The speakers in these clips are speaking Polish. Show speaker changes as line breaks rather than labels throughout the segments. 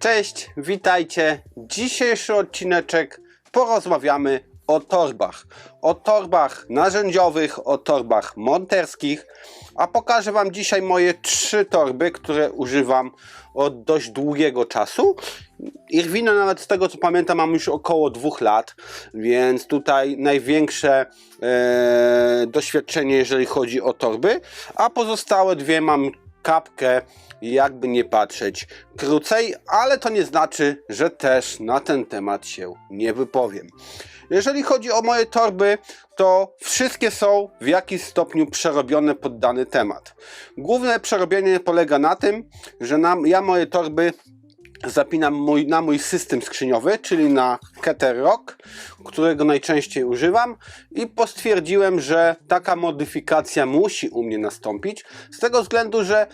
Cześć, witajcie. Dzisiejszy odcineczek porozmawiamy o torbach. O torbach narzędziowych, o torbach monterskich, a pokażę Wam dzisiaj moje trzy torby, które używam od dość długiego czasu. Irwina nawet z tego co pamiętam mam już około dwóch lat, więc tutaj największe e, doświadczenie jeżeli chodzi o torby, a pozostałe dwie mam kapkę jakby nie patrzeć krócej, ale to nie znaczy, że też na ten temat się nie wypowiem. Jeżeli chodzi o moje torby, to wszystkie są w jakiś stopniu przerobione pod dany temat. Główne przerobienie polega na tym, że nam, ja moje torby zapinam mój, na mój system skrzyniowy, czyli na Keter Rock, którego najczęściej używam i postwierdziłem, że taka modyfikacja musi u mnie nastąpić z tego względu, że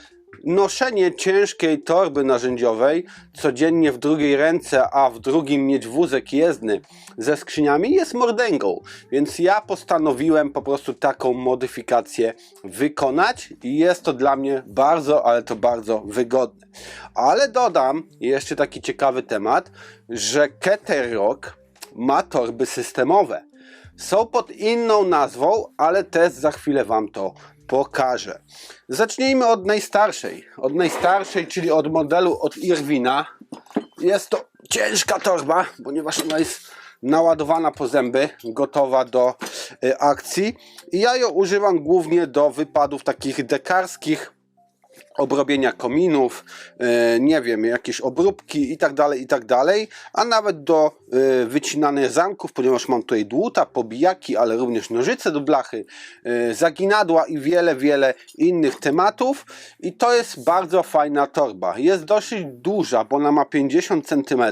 noszenie ciężkiej torby narzędziowej codziennie w drugiej ręce, a w drugim mieć wózek jezdny ze skrzyniami jest mordęgą. Więc ja postanowiłem po prostu taką modyfikację wykonać i jest to dla mnie bardzo, ale to bardzo wygodne. Ale dodam jeszcze taki ciekawy temat, że Keter Rock ma torby systemowe. Są pod inną nazwą, ale też za chwilę Wam to pokażę. Zacznijmy od najstarszej. Od najstarszej, czyli od modelu od Irwina. Jest to ciężka torba, ponieważ ona jest naładowana po zęby, gotowa do y, akcji. I ja ją używam głównie do wypadów takich dekarskich, obrobienia kominów, e, nie wiem, jakieś obróbki i tak dalej, i tak dalej, a nawet do e, wycinania zamków, ponieważ mam tutaj dłuta, pobijaki, ale również nożyce do blachy, e, zaginadła i wiele, wiele innych tematów i to jest bardzo fajna torba. Jest dosyć duża, bo ona ma 50 cm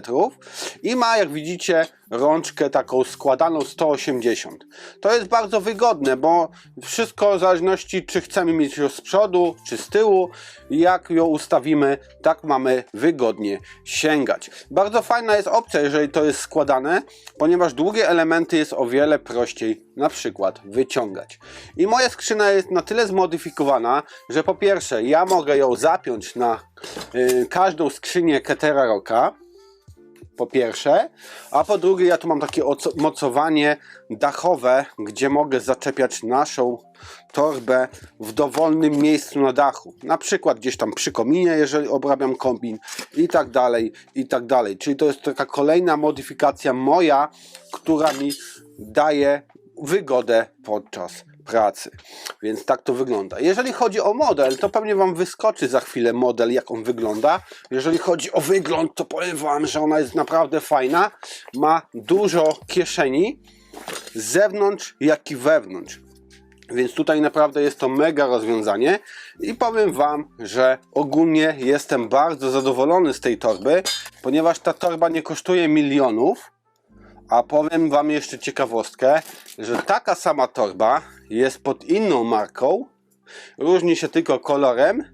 i ma, jak widzicie, rączkę taką składaną 180. To jest bardzo wygodne, bo wszystko w zależności czy chcemy mieć ją z przodu, czy z tyłu, jak ją ustawimy, tak mamy wygodnie sięgać. Bardzo fajna jest opcja, jeżeli to jest składane, ponieważ długie elementy jest o wiele prościej na przykład wyciągać. I moja skrzyna jest na tyle zmodyfikowana, że po pierwsze ja mogę ją zapiąć na y, każdą skrzynię Ketera Rocka, po pierwsze, a po drugie ja tu mam takie oco- mocowanie dachowe, gdzie mogę zaczepiać naszą torbę w dowolnym miejscu na dachu. Na przykład gdzieś tam przy kominie, jeżeli obrabiam kombin i tak dalej, i tak dalej. Czyli to jest taka kolejna modyfikacja moja, która mi daje wygodę podczas pracy. Więc tak to wygląda. Jeżeli chodzi o model, to pewnie Wam wyskoczy za chwilę model, jak on wygląda. Jeżeli chodzi o wygląd, to powiem Wam, że ona jest naprawdę fajna. Ma dużo kieszeni, z zewnątrz, jak i wewnątrz. Więc tutaj naprawdę jest to mega rozwiązanie i powiem Wam, że ogólnie jestem bardzo zadowolony z tej torby, ponieważ ta torba nie kosztuje milionów, a powiem Wam jeszcze ciekawostkę, że taka sama torba jest pod inną marką, różni się tylko kolorem,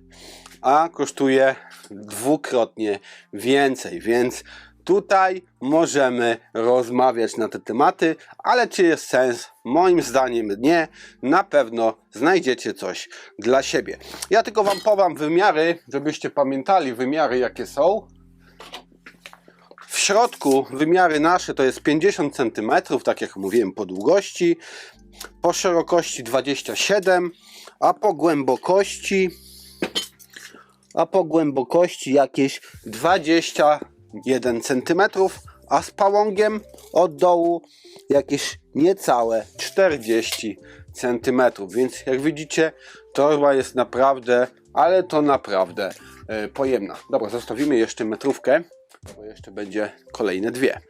a kosztuje dwukrotnie więcej, więc tutaj możemy rozmawiać na te tematy, ale czy jest sens? Moim zdaniem nie. Na pewno znajdziecie coś dla siebie. Ja tylko Wam powiem wymiary, żebyście pamiętali wymiary jakie są. W środku wymiary nasze to jest 50 cm, tak jak mówiłem, po długości, po szerokości 27, a po głębokości a po głębokości jakieś 21 cm, a z pałągiem od dołu jakieś niecałe 40 cm. Więc jak widzicie, torba jest naprawdę, ale to naprawdę e, pojemna. Dobra, zostawimy jeszcze metrówkę, bo jeszcze będzie kolejne dwie.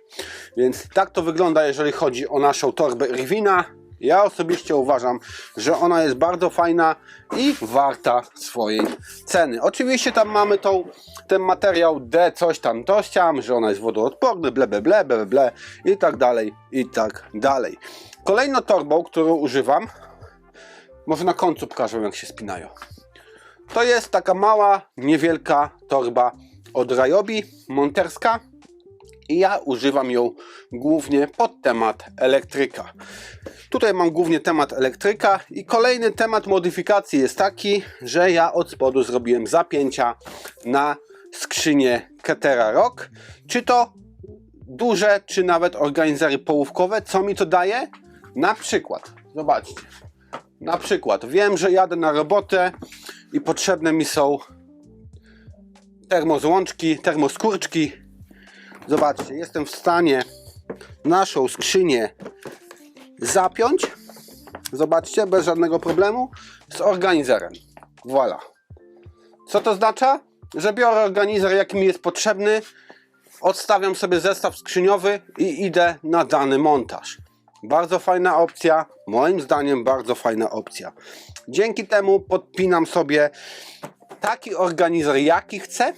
Więc tak to wygląda, jeżeli chodzi o naszą torbę Irwina. Ja osobiście uważam, że ona jest bardzo fajna i warta swojej ceny. Oczywiście tam mamy tą, ten materiał D, coś tam, że ona jest wodoodporny, ble, ble, ble, ble, ble i tak dalej, i tak dalej. Kolejną torbą, którą używam, może na końcu pokażę jak się spinają. To jest taka mała, niewielka torba od Ryobi, monterska i ja używam ją głównie pod temat elektryka. Tutaj mam głównie temat elektryka i kolejny temat modyfikacji jest taki, że ja od spodu zrobiłem zapięcia na skrzynię Ketera Rock, czy to duże, czy nawet organizery połówkowe. Co mi to daje? Na przykład, zobaczcie, na przykład wiem, że jadę na robotę i potrzebne mi są termozłączki, termoskurczki. Zobaczcie, jestem w stanie naszą skrzynię zapiąć. Zobaczcie, bez żadnego problemu z organizerem. Voilà. Co to oznacza? Że biorę organizer, jaki mi jest potrzebny, odstawiam sobie zestaw skrzyniowy i idę na dany montaż. Bardzo fajna opcja, moim zdaniem bardzo fajna opcja. Dzięki temu podpinam sobie taki organizer, jaki chcę,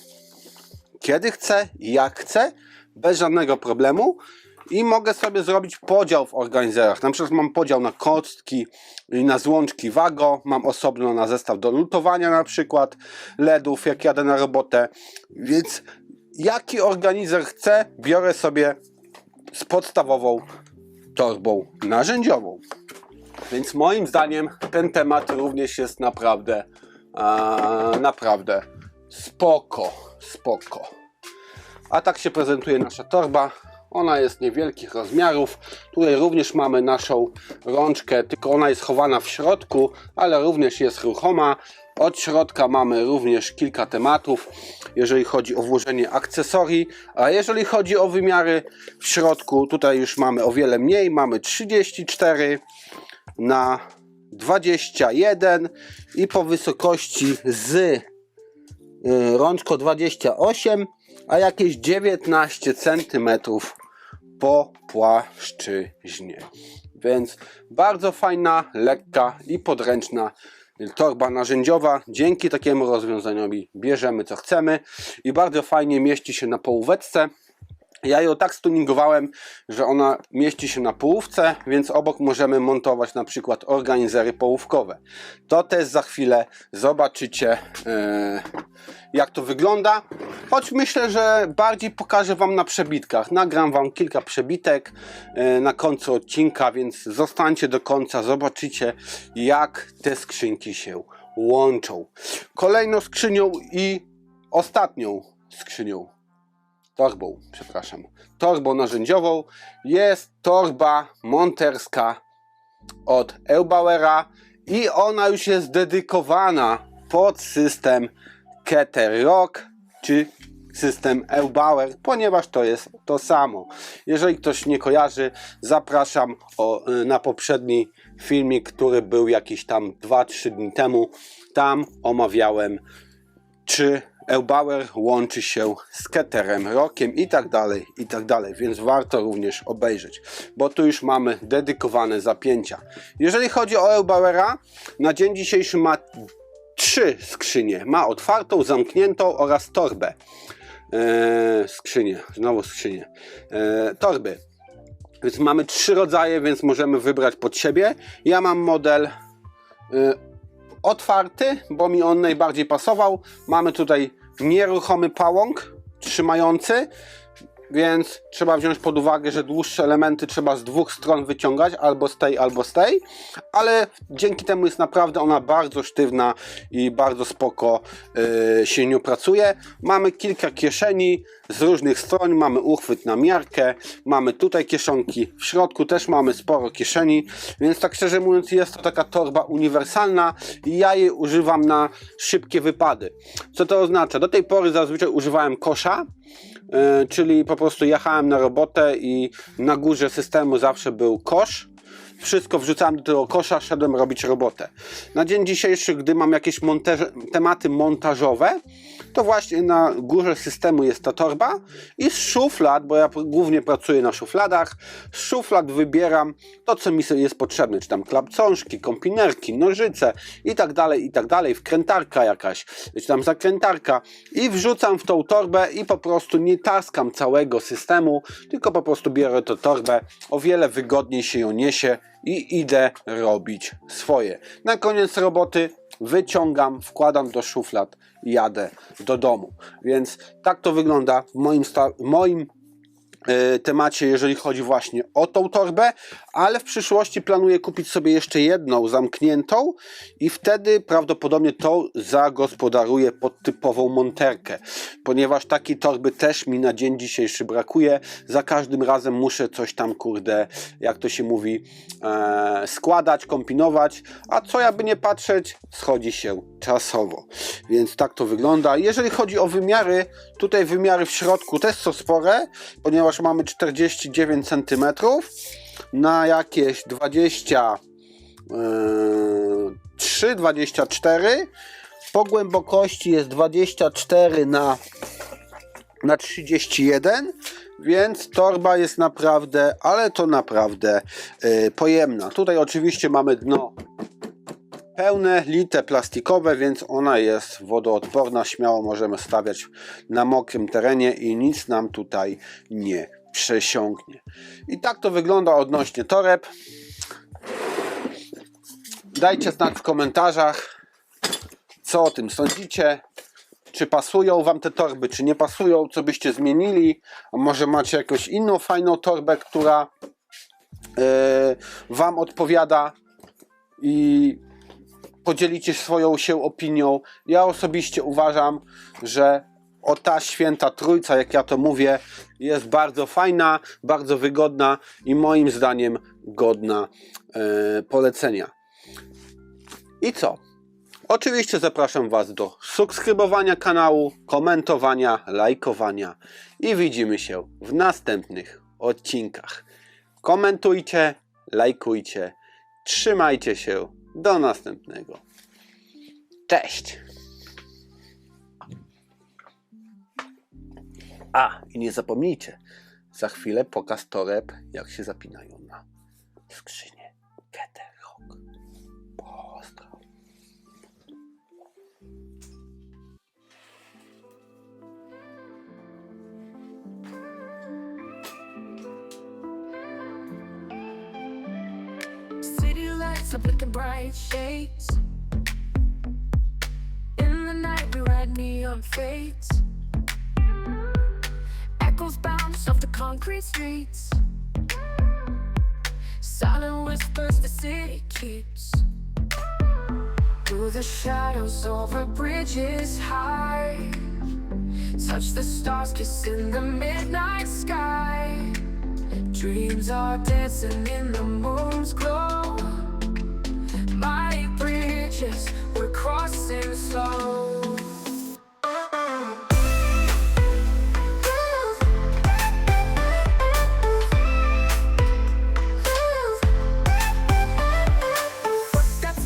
kiedy chcę, jak chcę, bez żadnego problemu i mogę sobie zrobić podział w organizerach. Na przykład mam podział na kostki i na złączki Wago, mam osobno na zestaw do lutowania na przykład LEDów, jak jadę na robotę, więc jaki organizer chcę, biorę sobie z podstawową torbą narzędziową. Więc moim zdaniem ten temat również jest naprawdę, a, naprawdę spoko, spoko. A tak się prezentuje nasza torba. Ona jest niewielkich rozmiarów. Tutaj również mamy naszą rączkę, tylko ona jest chowana w środku, ale również jest ruchoma. Od środka mamy również kilka tematów, jeżeli chodzi o włożenie akcesorii, a jeżeli chodzi o wymiary w środku, tutaj już mamy o wiele mniej, mamy 34 na 21 i po wysokości z y, rączko 28, a jakieś 19 cm po płaszczyźnie. Więc bardzo fajna, lekka i podręczna torba narzędziowa. Dzięki takiemu rozwiązaniowi bierzemy co chcemy i bardzo fajnie mieści się na połóweczce. Ja ją tak stuningowałem, że ona mieści się na połówce, więc obok możemy montować na przykład organizery połówkowe. To też za chwilę zobaczycie, e, jak to wygląda. Choć myślę, że bardziej pokażę Wam na przebitkach. Nagram Wam kilka przebitek e, na końcu odcinka, więc zostańcie do końca, zobaczycie, jak te skrzynki się łączą. Kolejną skrzynią i ostatnią skrzynią torbą, przepraszam, torbą narzędziową jest torba monterska od Eubauera i ona już jest dedykowana pod system Keter Rock czy system Eubauer, ponieważ to jest to samo. Jeżeli ktoś nie kojarzy, zapraszam o, na poprzedni filmik, który był jakiś tam 2-3 dni temu. Tam omawiałem, czy Eubauer łączy się z Keterem, Rockiem i tak dalej, i tak dalej, więc warto również obejrzeć, bo tu już mamy dedykowane zapięcia. Jeżeli chodzi o Eubauera, na dzień dzisiejszy ma trzy skrzynie. Ma otwartą, zamkniętą oraz torbę. Eee, skrzynię, znowu skrzynię. Eee, torby. Więc mamy trzy rodzaje, więc możemy wybrać pod siebie. Ja mam model e, otwarty, bo mi on najbardziej pasował. Mamy tutaj nieruchomy pałąk trzymający, więc trzeba wziąć pod uwagę, że dłuższe elementy trzeba z dwóch stron wyciągać, albo z tej, albo z tej, ale dzięki temu jest naprawdę ona bardzo sztywna i bardzo spoko yy, się nią pracuje. Mamy kilka kieszeni z różnych stron, mamy uchwyt na miarkę, mamy tutaj kieszonki, w środku też mamy sporo kieszeni, więc tak szczerze mówiąc jest to taka torba uniwersalna i ja jej używam na szybkie wypady. Co to oznacza? Do tej pory zazwyczaj używałem kosza, czyli po prostu jechałem na robotę i na górze systemu zawsze był kosz. Wszystko wrzucałem do tego kosza, szedłem robić robotę. Na dzień dzisiejszy, gdy mam jakieś tematy montażowe, to właśnie na górze systemu jest ta torba i z szuflad, bo ja głównie pracuję na szufladach, z szuflad wybieram to, co mi jest potrzebne, czy tam klapcążki, kompinerki, nożyce i tak dalej, i tak dalej, wkrętarka jakaś, czy tam zakrętarka i wrzucam w tą torbę i po prostu nie taskam całego systemu, tylko po prostu biorę tę torbę, o wiele wygodniej się ją niesie i idę robić swoje. Na koniec roboty wyciągam, wkładam do szuflad i jadę do domu. Więc tak to wygląda w moim, moim temacie, jeżeli chodzi właśnie o tą torbę, ale w przyszłości planuję kupić sobie jeszcze jedną zamkniętą i wtedy prawdopodobnie tą zagospodaruję pod typową monterkę, ponieważ takiej torby też mi na dzień dzisiejszy brakuje. Za każdym razem muszę coś tam, kurde, jak to się mówi, e, składać, kombinować, a co jakby nie patrzeć, schodzi się czasowo. Więc tak to wygląda. Jeżeli chodzi o wymiary, tutaj wymiary w środku też są spore, ponieważ mamy 49 cm na jakieś 23, 24. Po głębokości jest 24 na, na 31, więc torba jest naprawdę, ale to naprawdę yy, pojemna. Tutaj oczywiście mamy dno pełne, lite plastikowe, więc ona jest wodoodporna. Śmiało możemy stawiać na mokrym terenie i nic nam tutaj nie przesiąknie. I tak to wygląda odnośnie toreb. Dajcie znać w komentarzach, co o tym sądzicie. Czy pasują Wam te torby, czy nie pasują, co byście zmienili. A może macie jakąś inną fajną torbę, która yy, Wam odpowiada i podzielicie swoją się opinią. Ja osobiście uważam, że o ta święta trójca, jak ja to mówię, jest bardzo fajna, bardzo wygodna i moim zdaniem godna e, polecenia. I co? Oczywiście zapraszam Was do subskrybowania kanału, komentowania, lajkowania i widzimy się w następnych odcinkach. Komentujcie, lajkujcie, trzymajcie się, do następnego. Cześć! A, i nie zapomnijcie, za chwilę pokaz toreb, jak się zapinają na skrzynię Keterhawk. Pozdro.
Lights bright shades. In the night, we ride neon fades. Echoes bounce off the concrete streets. Silent whispers the city keeps. Through the shadows over bridges high. Touch the stars, kiss in the midnight sky. Dreams are dancing in the moon's glow. We're crossing slow.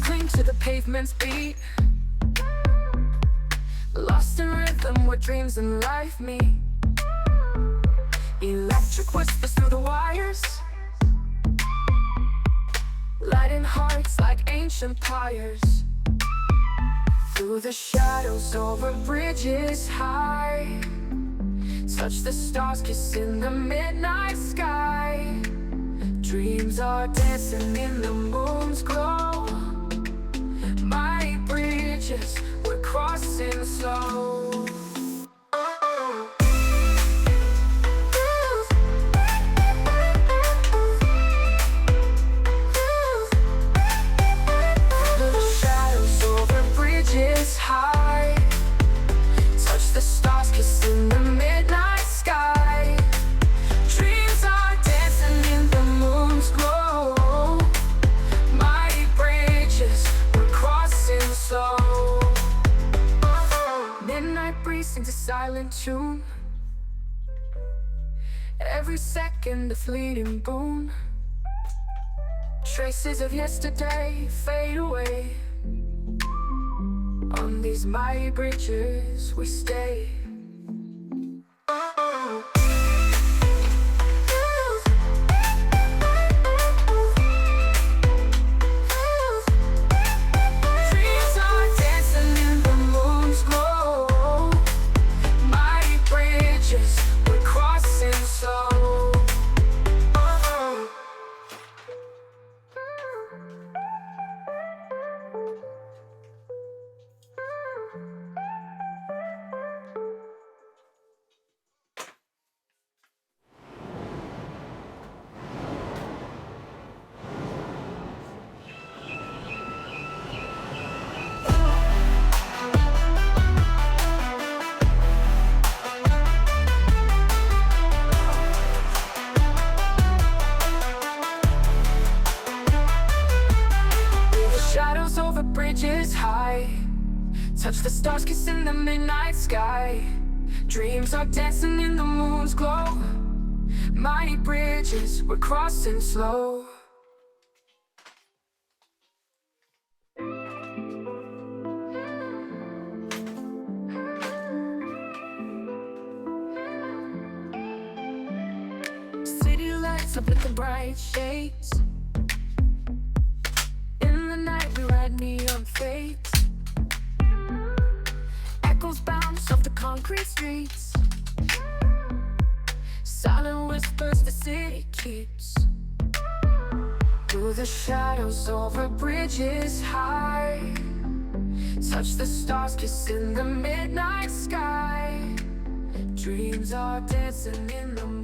Cling to the pavement's beat. Lost in rhythm where dreams and life meet. Electric whispers through the wires. Lighting hearts like ancient pyres. Through the shadows over bridges high. Touch the stars, kiss in the midnight sky. Dreams are dancing in the moon's glow. Mighty bridges we're crossing slow. Traces of yesterday fade away. On these mighty bridges we stay. Touch the stars, kiss in the midnight sky. Dreams are dancing in the moon's glow. Mighty bridges we're crossing slow. City lights up with the bright shades. Concrete streets. Silent whispers the city keeps. Through the shadows, over bridges high. Touch the stars, kiss in the midnight sky. Dreams are dancing in the.